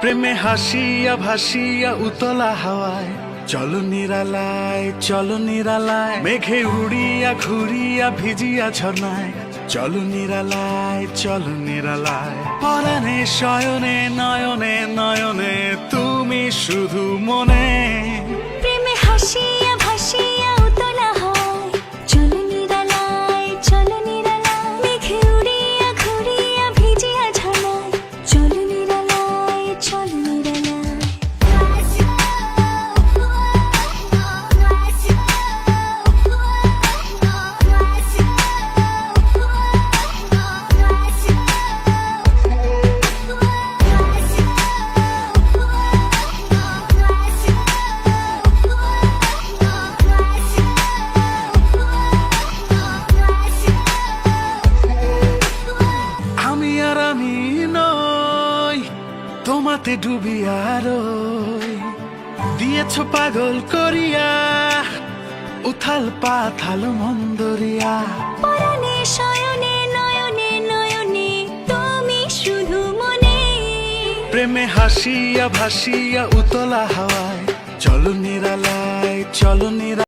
প্রেমে হাসিয়া ভাসিয়া উতলা হাওয়ায়। চলো নিরালায় চলো নিরালায়। মেঘে উড়িয়া ঘুরিয়া ভিজিয়া ঝর্ণায় চলো নিরালায় চলো নিরালায়। পরাণে, শয়নে, নয়নে নয়নে, তুমি শুধু মনে। প্রেমে হাসিয়া আমি আর আমি নই তোমাতে ডুবি আর দিয়েছ পাগল করিয়া উথাল পাথাল মন্দরিয়া পরাণে শয়নে নয়নে নয়নে তুমি শুধু মনে। প্রেমে হাসিয়া ভাসিয়া উতলা হাওয়ায় চলো নিরালায় চলো নিরা